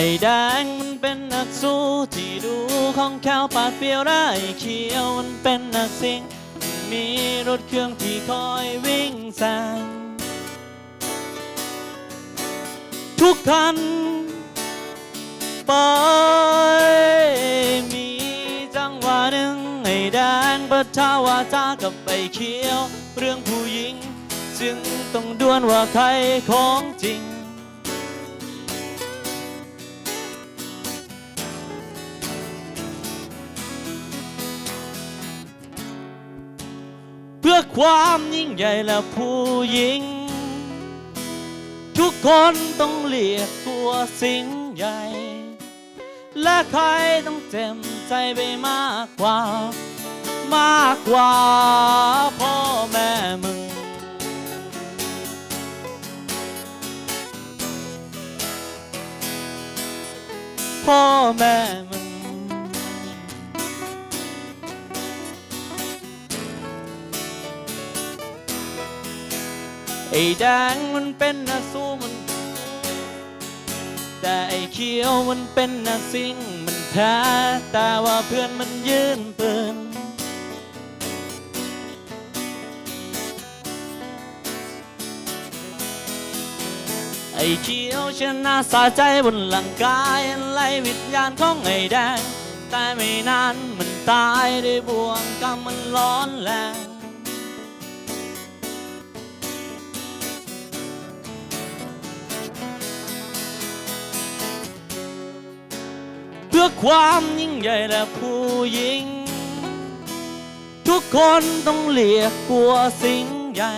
อ้แดงมันเป็นนักสู้ที่ดูของแควปาดเปรียวได้เขียวมันเป็นนักซิ่งมีรถเครื่องที่คอยวิ่งแซงทุกคันไปมีจังหวะหนึ่งไอ้แดงปะทาวาจากับไอ้เขียว เรื่องผู้หญิง จึงต้องดวลว่าใครของจริง อความยิ่งใหญ่และผู้หญิง ทุกคนต้องเรียกตัวสิ่งใหญ่ และใครต้องเต็มใจไปมากกว่า มากกว่าพ่อแม่มึง พ่อแม่มึง อ้แดงมันเป็นนักสู้มัน แต่ไอ้เขียวมันเป็นนักซิ่งมันแพ้แต่ว่าเพื่อนมันยืนปืนไอ้เขียวชนะสาใจบนหลังกายไล่วิญญาณของไอ้แดง แต่ไม่นานมันตายด้วยบ่วงกรรมมันร้อนแรง ความยิ่งใหญ่และผู้หญิง ทุกคนต้องเรียกกลัวสิ่งใหญ่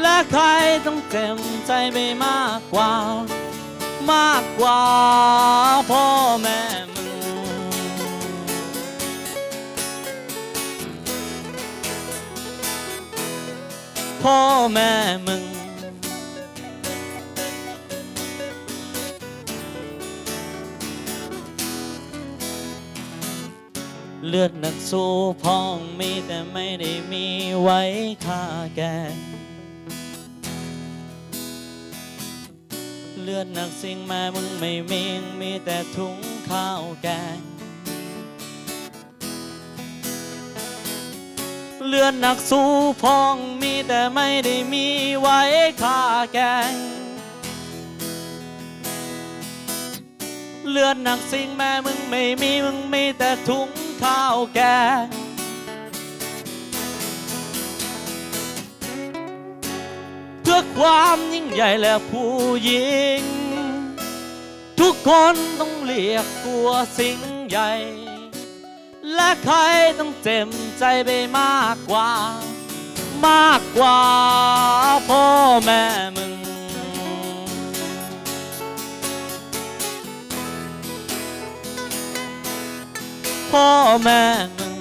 และใครต้องเต็มใจไปมากกว่า มากกว่าพ่อแม่มึง พ่อแม่มึง เลือดนักสู้พองมีแต่ไม่ได้มีไว้ค่าแกเลือดนักสิ่งแม่มึงไม่มีมีแต่ถุงข้าวแกงเลือดนักสู้พองมีแต่ไม่ได้มีไว้ค่าแกงเลือดหนักสิ่งแม่มึงไม่มีมึงมีแต่ถุง ข้าวแกงเพื่อความยิ่งใหญ่และผู้หญิง ทุกคนต้องเรียกตัวสิ่งใหญ่ และใครต้องเต็มใจไปมากกว่า มากกว่าพ่อแม่มึง พ่อแม่มึ